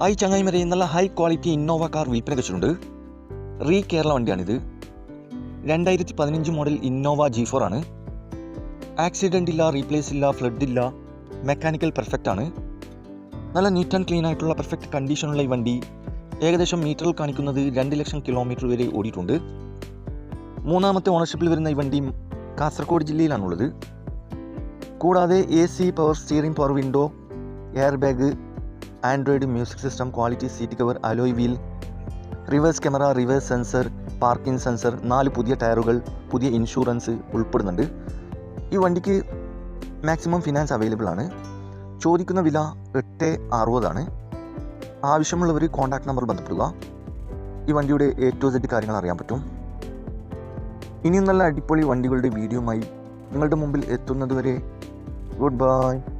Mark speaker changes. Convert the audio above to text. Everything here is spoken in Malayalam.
Speaker 1: ഹായ് ചങ്ങായിമരെ നല്ല ഹൈ ക്വാളിറ്റി ഇന്നോവ കാർ വിൽപ്പനയ്ക്ക് വെച്ചിട്ടുണ്ട് റീ കേരള വണ്ടിയാണിത്. രണ്ടായിരത്തി പതിനഞ്ച് മോഡൽ ഇന്നോവ ജി ഫോർ ആണ്. ആക്സിഡന്റ് ഇല്ല റീപ്ലേസ് ഇല്ല ഫ്ലഡ് ഇല്ല മെക്കാനിക്കൽ പെർഫെക്റ്റ് ആണ്. നല്ല നീറ്റ് ആൻഡ് ക്ലീൻ ആയിട്ടുള്ള പെർഫെക്റ്റ് കണ്ടീഷനുള്ള ഈ വണ്ടി ഏകദേശം മീറ്ററിൽ കാണിക്കുന്നത് രണ്ട് ലക്ഷം കിലോമീറ്റർ വരെ ഓടിയിട്ടുണ്ട്. മൂന്നാമത്തെ ഓണർഷിപ്പിൽ വരുന്ന ഈ വണ്ടി കാസർഗോഡ് ജില്ലയിലാണുള്ളത്. കൂടാതെ A C power steering power window air bag android music system quality seat cover alloy wheel reverse camera reverse sensor parking sensor നാല് പുതിയ ടയറുകൾ പുതിയ ഇൻഷുറൻസ് ഉൾപ്പെടുന്നുണ്ട്. ഈ വണ്ടിക്ക് മാക്സിമം ഫിനാൻസ് അവൈലബിൾ ആണ്. ചോദിക്കുന്ന വില എട്ട് അറുപതാണ് ആവശ്യമുള്ളവർ കോൺടാക്ട് നമ്പർ ബന്ധപ്പെടുക. ഈ വണ്ടിയുടെ എ ടു സെറ്റ് കാര്യങ്ങൾ അറിയാൻ പറ്റും. ഇനിയും നല്ല അടിപൊളി വണ്ടികളുടെ വീഡിയോയുമായി നിങ്ങളുടെ മുമ്പിൽ എത്തുന്നതുവരെ ഗുഡ് ബൈ.